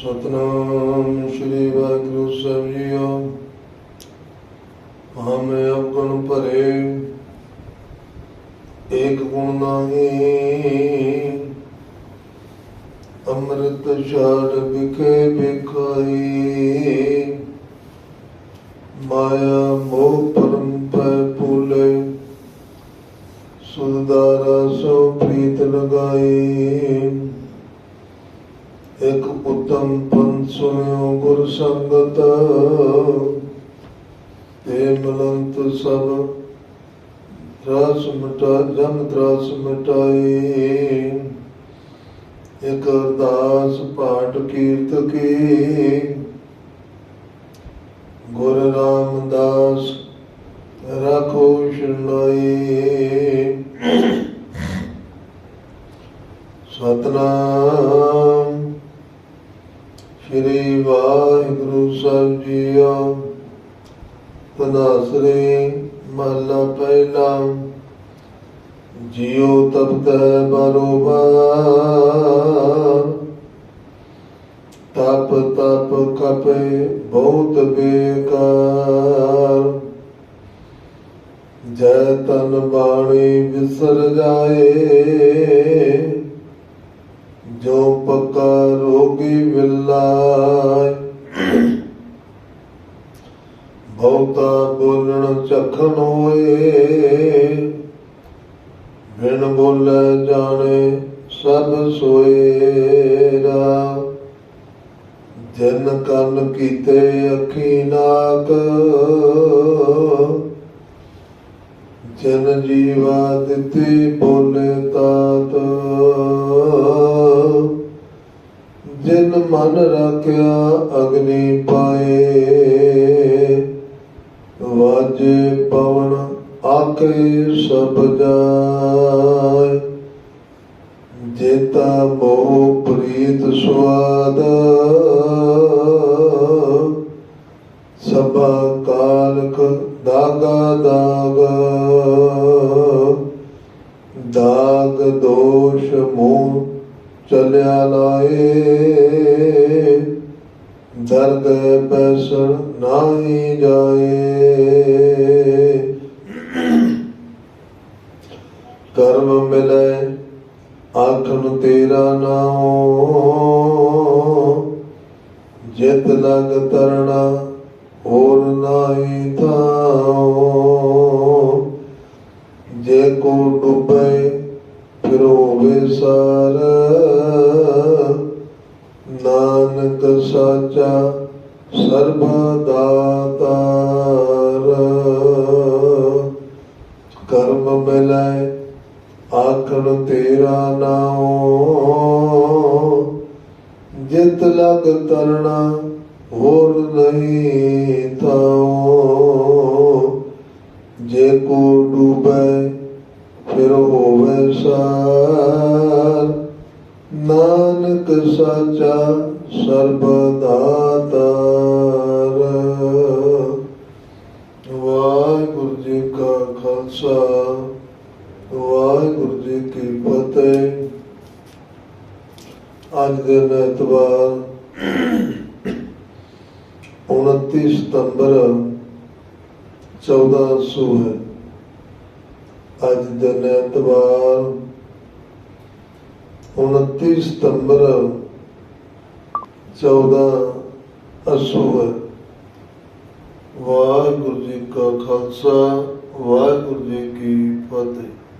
ਸਤਨਾਮ ਸ੍ਰੀ ਵਾਹਿਗੁਰੂ ਸਾਹਿਬ ਜੀਓ। ਹਮੇ ਅਵਗੁਣ ਭਰੇ, ਏਕ ਗੁਣ ਨਾਹੀ, ਅੰਮ੍ਰਿਤ ਛਾੜ ਵਿਖੇ ਵਿਖਾਈ। ਮਾਇਆ ਮੋਹ ਪਰਮ ਪੈ ਭੂਲੇ ਸੁਦਾਰਾ ਸੋ ਪ੍ਰੀਤ ਲਗਾਈ। ਇਕ ਉਤਮ ਪੰਥ ਸੁਣਿਓ ਗੁਰ ਸੰਗਤ। ਤੇ ਮਲੰਤ ਸਭ ਰਾਸ ਮਟਾ ਜਮ ਤਰਾਸ ਮਿਟਾਈ। ਇਕ ਅਰਦਾਸ ਪਾਠ ਕੀਰਤ ਕੀ। ਗੁਰ ਰਾਮਦਾਸ ਰੱਖੋ ਸ਼ਰਨਾਈ ਸਤਨਾਮ ਸ਼੍ਰੀ ਵਾਹਿਗੁਰੂ ਸਾਹਿਬ ਜੀਓ, ਤਨਾਸਰੇ ਮਹਲਾ ਪਹਿਲਾ। ਜਿਉ ਤਪਤ ਬਰੋਬਰ ਤਪ ਤਪ ਕਪੇ ਬਹੁਤ ਬੇਕਾਰ। ਜੈ ਤਨ ਬਾਣੀ ਵਿਸਰ ਜਾਏ ਜੋ ਪੱਕਾ ਰੋਗੀ ਵਿਲਾਇ ਬਹੁਤਾ ਬੋਲਣ ਚਖਣ ਹੋਏ, ਬਿਨ ਬੋਲੇ ਜਾਣੇ ਸਭ ਸੋਏਰਾ। ਜਨ ਕੰਨ ਕੀਤੇ ਅੱਖੀ ਨਾਕ, ਜਨ ਜੀਵਾ ਦਿੱਤੀ ਬੋਲ ਜਿਨ ਮਨ ਰੱਖਿਆ ਅਗਨੀ ਪਾਏ, ਵਾਜੇ ਪਵਨ ਆਖੇ ਸਭ ਜਾਏ। ਜੇਤਾ ਮੋਹ ਪ੍ਰੀਤ ਸੁਆਦ, ਸਭਾ ਕਾਲਕ ਦਾਗਾ ਦਾਗ। ਦਾਗ ਦੋਸ਼ ਮੂਹ ਚਲਿਆ ਲਾਏ ਦਰਦ ਬੈਸਣ ਨਾਹੀ ਜਾਏ। ਕਰਮ ਮਿਲੇ, ਆਖਣ ਤੇਰਾ ਨਾਮ ਜਿਤ ਲਗ ਤਰਣਾ, ਹੋਰ ਨਾਹੀ ਥਾਉ। ਜੇ ਕੋ ਡੁੱਬੇ, ਫਿਰ ਹੋਵੇ ਸਾਰ ਨਾਨਕ ਸਾਚਾ ਸਰਬ ਦਾਤਾਰ ਕਰਮ ਮਿਲੈ ਆਖਣ ਤੇਰਾ ਨਾਮ ਜਿਤ ਲਗ ਤਰਣਾ ਹੋਰ ਨਹੀਂ ਥਾਉ। ਨਾਨਕ ਸਾਚਾ ਸਰਬ ਦਾਤਾਰ ਵਾਹਿਗੁਰੂ ਜੀ ਕਾ ਖਾਲਸਾ, ਵਾਹਿਗੁਰੂ ਜੀ ਕੀ ਫਤਿਹ। ਅੱਜ ਦੇ ਦਿਨ ਐਤਵਾਰ 29 ਸਤੰਬਰ 1400 ਹੈ। ਅੱਜ ਦਿਨ ਐਤਵਾਰ 29 ਸਤੰਬਰ 14 ਅਸੂ ਵਾਹਿਗੁਰੂ ਜੀ ਕਾ ਖਾਲਸਾ ਵਾਹਿਗੁਰੂ ਜੀ ਕੀ ਫਤਿਹ।